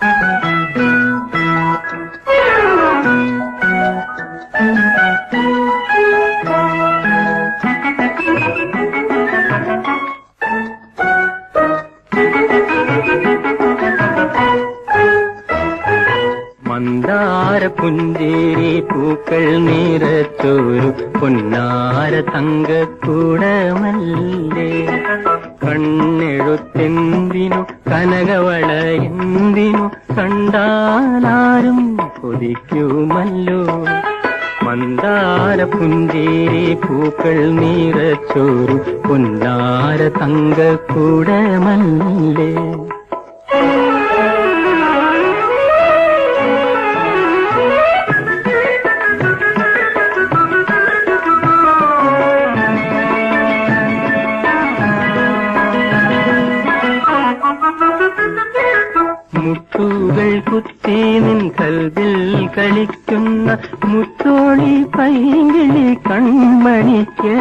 Thank you. മന്ദാര Puncheri പൂക്കൾ നിറച്ചൊരു പൊന്നാര തങ്കക്കൂടമല്ലേ? കണ്ണെഴുത്തെന്തിനു കനകവള എന്തിനു കണ്ടാലാരും കൊതിക്കുമല്ലോ? മന്ദാര പുഞ്ചേരി പൂക്കൾ നിറച്ചൊരു പൊന്നാര തങ്കക്കൂടമല്ലേ? മുത്തുകൾ കുത്തി നിൻ കൽവിൽ കളിക്കുന്ന മുത്തോളി പൈങ്കിളി കൺമണിക്ക്.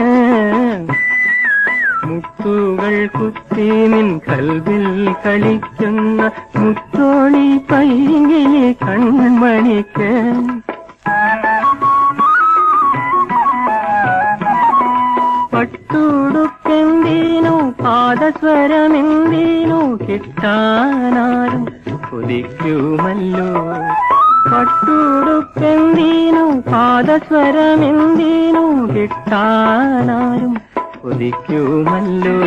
മുത്തുകൾ കുത്തി നിൻ കൽവിൽ കളിക്കുന്ന മുത്തോളി പൈങ്കിളി കൺമണിക്ക്. പാദസ്വരമെന്തിനു കിട്ടാനാരും കൊതിക്കുമല്ലോ. കട്ടുടുപ്പെന്തിനു പാദസ്വരമെന്തിനു കിട്ടാനാരും കൊതിക്കുമല്ലോ.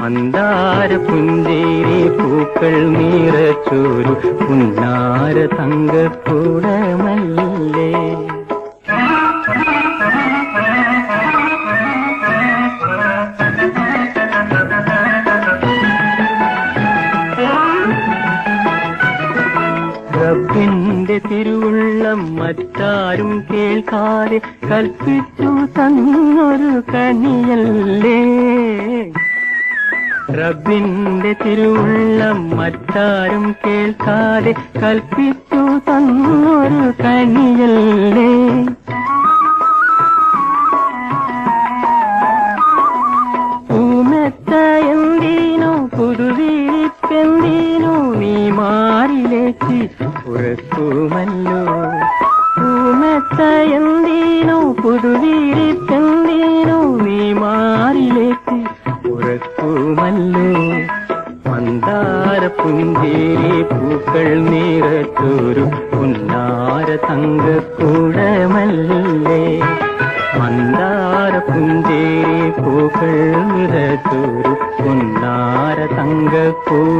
മന്ദാര പുഞ്ചേരി പൂക്കൾ നിറച്ചൊരു പുന്നാര തങ്കക്കൂടമല്ലേ. റബ്ബിന്റെ തിരുവുള്ളം മറ്റാരും കേൾക്കാതെ കൽപ്പിച്ചു തന്നൊരു കനിയല്ലേ? റബ്ബിന്റെ തിരുവുള്ളം മറ്റാരും കേൾക്കാതെ കൽപ്പിച്ചു തന്നൊരു കനിയല്ലേ? മാറിലേക്ക് ഉറക്കുമല്ലോ പൂമെത്ത എന്തിനു? പുതുവിരിപ്പെന്തിനു നീ മാറിലേക്ക്. ഉറക്കുമല്ലോ മന്ദാര പുഞ്ചേരി പൂക്കൾ നിറച്ചൊരു പുന്നാര തങ്കക്കൂടമല്ലേ? മന്ദാര പുഞ്ചേരി പൂക്കൾ നിറച്ചൊരു പുന്നാര തങ്കക്കൂടമല്ലേ?